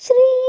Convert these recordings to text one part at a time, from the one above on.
Sri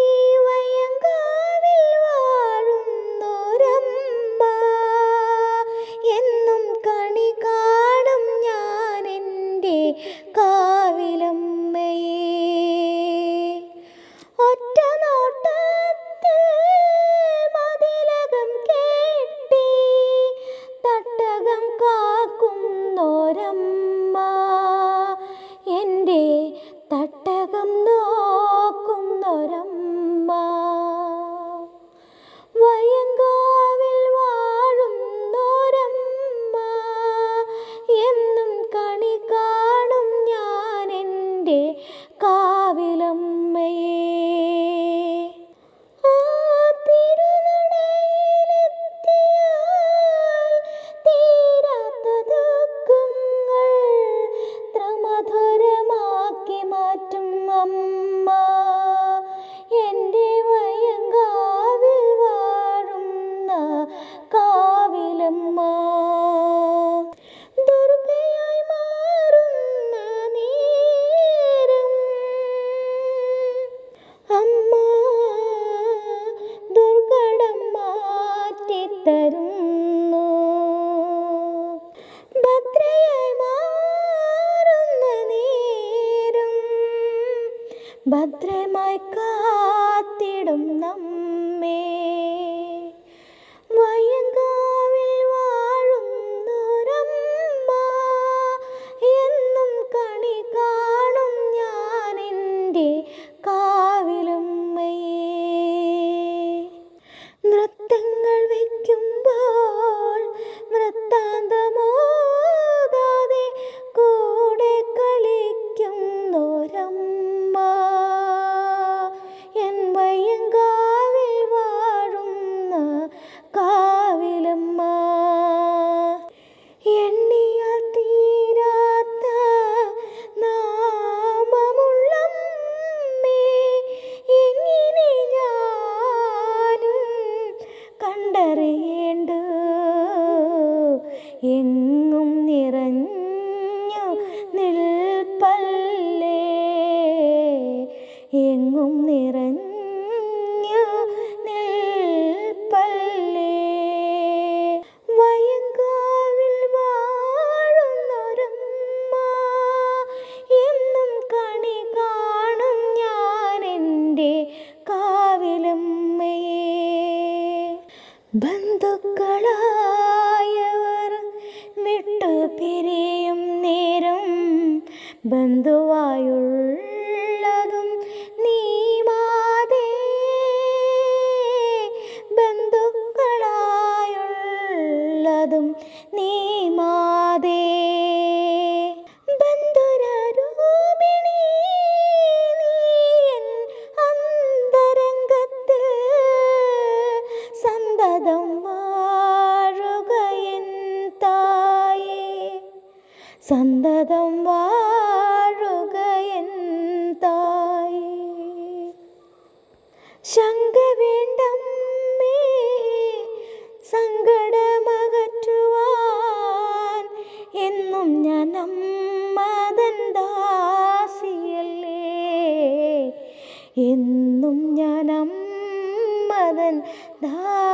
ഭദ്രമായി കാത്തിടും നമ്മേ. വയങ്കാവിൽ വാഴുന്നൊരമ്മ എന്നും കണി കാണും ഞാൻ എന്റെ കാവിലുമ്മയെ നൃത്തങ്ങൾ വയ്ക്കുമ്പോൾ വൃത്താന്തമോതാതെ എങ്ങും നിറഞ്ഞു നിൽപ്പല്ലേ? എങ്ങും നിറഞ്ഞു നിൽപ്പല്ലേ? വയങ്കാവിൽ വാഴുന്നൊരമ്മ എന്നും കണി കാണും ഞാൻ ഞാനെന്റെ കാവിലമ്മയെ. ബന്ധുക്കളായവർ ബന്ധുവായുള്ളതും നീ ബന്ധുക്കളായുള്ളതും നീ ബന്ധുരൂപിണി അന്തരംഗത്തിൽ സന്തതം ദാസിയല്ലേ? എന്നും ഞാൻ അമ്മതൻ ദാസിയല്ലേ